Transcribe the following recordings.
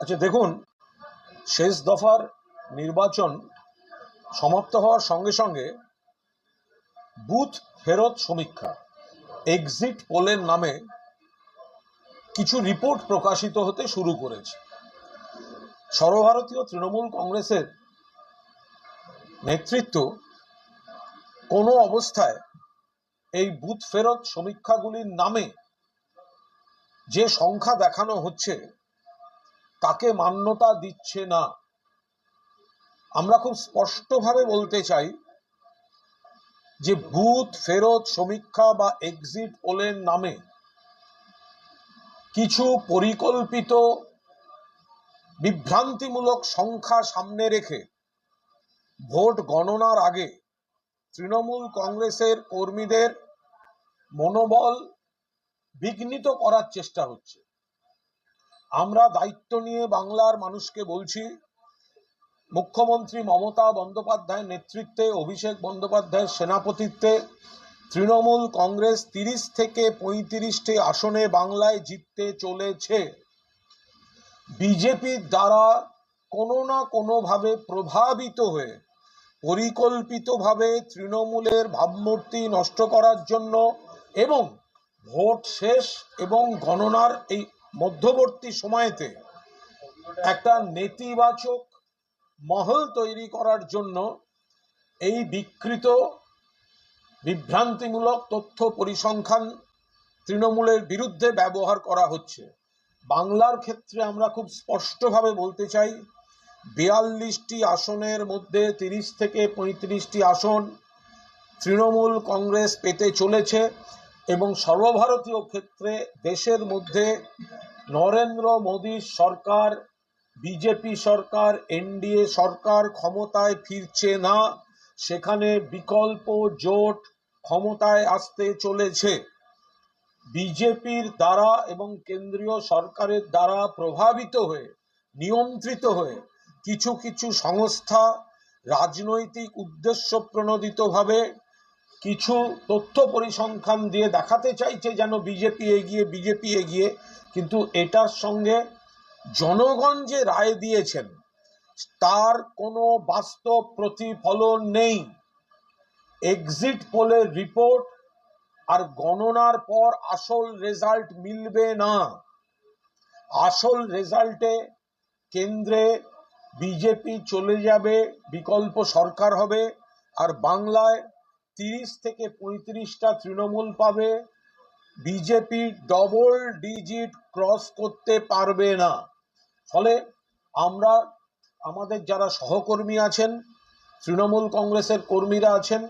আচ্ছা দেখুন, শেষ দফার নির্বাচন সমাপ্ত হওয়ার সঙ্গে সঙ্গে বুথ ফেরত সমীক্ষা এক্সিট পোলের নামে কিছু রিপোর্ট প্রকাশিত হতে শুরু করেছে। সর্বভারতীয় তৃণমূল কংগ্রেসের নেতৃত্ব কোনো অবস্থায় এই বুথ ফেরত সমীক্ষাগুলির নামে যে সংখ্যা দেখানো হচ্ছে তাকে মান্যতা দিচ্ছে না। আমরা খুব স্পষ্টভাবে বলতে চাই যে বুথ ফেরত, সমীক্ষা বা এক্সিট পোলের নামে কিছু পরিকল্পিত, বিভ্রান্তিমূলক সংখ্যা সামনে রেখে ভোট গণনার আগে তৃণমূল কংগ্রেসের কর্মীদের মনোবল বিঘ্নিত করার চেষ্টা হচ্ছে। আমরা দায়িত্ব নিয়ে বাংলার মানুষকে বলছি, মুখ্যমন্ত্রী মমতা বন্দ্যোপাধ্যায়ের নেতৃত্বে, অভিষেক বন্দ্যোপাধ্যায়ের সেনাপতিত্বে, তৃণমূল কংগ্রেস তিরিশ থেকে পঁয়ত্রিশটি আসনে বাংলায় জিততে চলেছে। বিজেপির দ্বারা কোনো না কোনোভাবে প্রভাবিত হয়ে, পরিকল্পিতভাবে তৃণমূলের ভাবমূর্তি নষ্ট করার জন্য এবং ভোট শেষ এবং গণনার এই মধ্যবর্তী সময়েতে একটা নেতিবাচক মহল তৈরি করার জন্য এই বিকৃত, বিভ্রান্তিমূলক তথ্য পরিসংখ্যান তৃণমূলের বিরুদ্ধে ব্যবহার করা হচ্ছে। বাংলার ক্ষেত্রে আমরা খুব স্পষ্টভাবে বলতে চাই, বিয়াল্লিশটি আসনের মধ্যে তিরিশ থেকে পঁয়ত্রিশটি আসন তৃণমূল কংগ্রেস পেতে চলেছে এবং সর্বভারতীয় ক্ষেত্রে দেশের মধ্যে নরেন্দ্র মোদীর সরকার, বিজেপি সরকার, এনডিএ সরকার ক্ষমতায় ফিরছে না। সেখানে বিকল্প জোট ক্ষমতায় আসতে চলেছে। বিজেপির দ্বারা এবং কেন্দ্রীয় সরকারের দ্বারা প্রভাবিত হয়ে, নিয়ন্ত্রিত হয়ে কিছু কিছু সংস্থা রাজনৈতিক উদ্দেশ্য প্রণোদিতভাবে কিছু তথ্য পরিসংখ্যান দিয়ে দেখাতে চাইছে যেন বিজেপি এগিয়ে বিজেপি এগিয়ে। কিন্তু এটার সঙ্গে জনগণ যে রায় দিয়েছেন, তার কোনো বাস্তব প্রতিফলন নেই। এক্সিট পোলের রিপোর্ট আর গণনার পর আসল রেজাল্ট মিলবে না। আসল রেজাল্টে কেন্দ্রে বিজেপি চলে যাবে, বিকল্প সরকার হবে, আর বাংলায় তিরিশ থেকে পঁয়ত্রিশটা তৃণমূল পাবে। বিজেপি ডবল ডিজিট ক্রস করতে পারবে না। ফলে আমরা, আমাদের যারা সহকর্মী আছেন, তৃণমূল কংগ্রেসের কর্মীরা আছেন,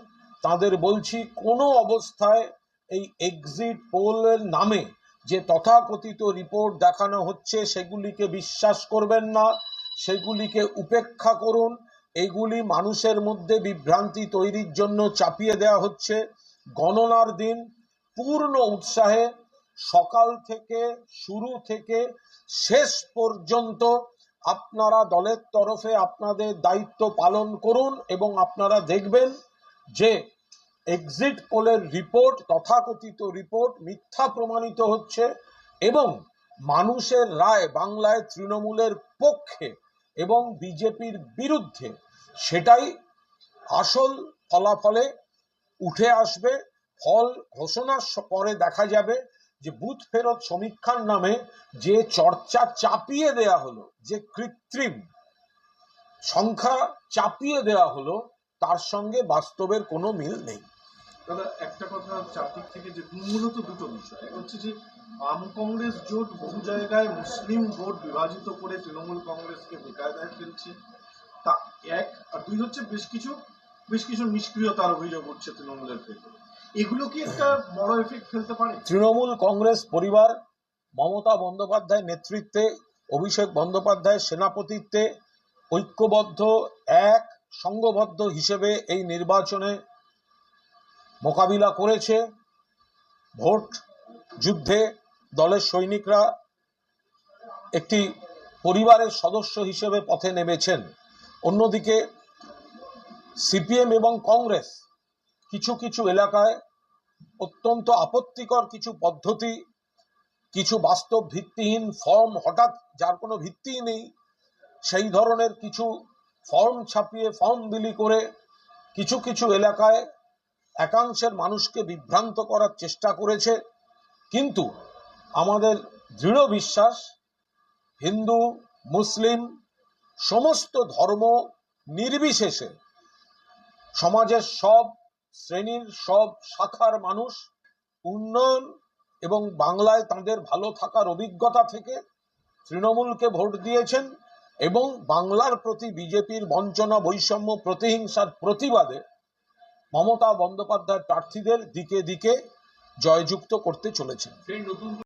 তাদের বলছি কোনো অবস্থায় এই এক্সিট পোলের নামে যে তথাকথিত রিপোর্ট দেখানো হচ্ছে, সেগুলিকে বিশ্বাস করবেন না, সেগুলিকে উপেক্ষা করুন এগুলি মানুষের মধ্যে বিভ্রান্তি তৈরির জন্য চাপিয়ে দেওয়া হচ্ছে। গণনার দিন পূর্ণ উৎসাহে সকাল থেকে শুরু থেকে শেষ পর্যন্ত আপনারা দলের তরফে আপনাদের দায়িত্ব পালন করুন এবং আপনারা দেখবেন যে এক্সিট পোলের রিপোর্ট তথাকথিত রিপোর্ট মিথ্যা প্রমাণিত হচ্ছে এবং মানুষের রায় বাংলায় তৃণমূলের পক্ষে এবং বিজেপির বিরুদ্ধে সেটাই আসল ফলাফলে উঠে আসবে, ফল ঘোষণার পরে দেখা যাবে যে বুথ ফেরত সমীক্ষার নামে যে চর্চা চাপিয়ে দেয়া হলো, যে কৃত্রিম সংখ্যা চাপিয়ে দেওয়া হলো, তার সঙ্গে বাস্তবের কোনো মিল নেই। দাদা, একটা কথা চারদিক থেকে যে মূলত দুটো বিষয়। এক হচ্ছে যে বাম কংগ্রেস জোট বহু জায়গায় মুসলিম ভোট বিভাজিত করে তৃণমূল কংগ্রেসকে বেকায়দায় ফেলছে। তা এক, আর দুই হচ্ছে বেশ কিছু বেশ কিছু নিষ্ক্রিয়তার অভিযোগ উঠছে তৃণমূলের ক্ষেত্রে। এগুলো কি একটা বড় এফেক্ট ফেলতে পারে? তৃণমূল কংগ্রেস পরিবার, মমতা বন্দ্যোপাধ্যায় নেতৃত্বে, অভিষেক বন্দ্যোপাধ্যায় সেনাপতিত্বে ঐক্যবদ্ধ, এক, সংঘবদ্ধ হিসেবে এই নির্বাচনে মোকাবিলা করেছে। ভোট যুদ্ধে দলের সৈনিকরা একটি পরিবারের সদস্য হিসেবে পথে নেমেছেন। অন্যদিকে সিপিএম এবং কংগ্রেস কিছু কিছু এলাকায় অত্যন্ত আপত্তিকর কিছু পদ্ধতি, কিছু বাস্তব ভিত্তিহীন ফর্ম হঠাৎ যার কোনো ভিত্তিই নেই, সেই ধরনের কিছু ফর্ম ছাপিয়ে ফর্ম বিলি করে কিছু কিছু এলাকায় একাংশের মানুষকে বিভ্রান্ত করার চেষ্টা করেছে। কিন্তু আমাদের দৃঢ় বিশ্বাস, হিন্দু, মুসলিম, সমস্ত ধর্ম নির্বিশেষে সমাজের সব শ্রেণির, সব শাখার মানুষ উন্নয়ন এবং বাংলায় তাদের ভালো থাকার অভিজ্ঞতা থেকে তৃণমূলকে ভোট দিয়েছেন এবং বাংলার প্রতি বিজেপির বঞ্চনা, বৈষম্য, প্রতিহিংসার প্রতিবাদে মমতা বন্দ্যোপাধ্যায় প্রার্থীদের দিকে দিকে জয়যুক্ত করতে চলেছেন।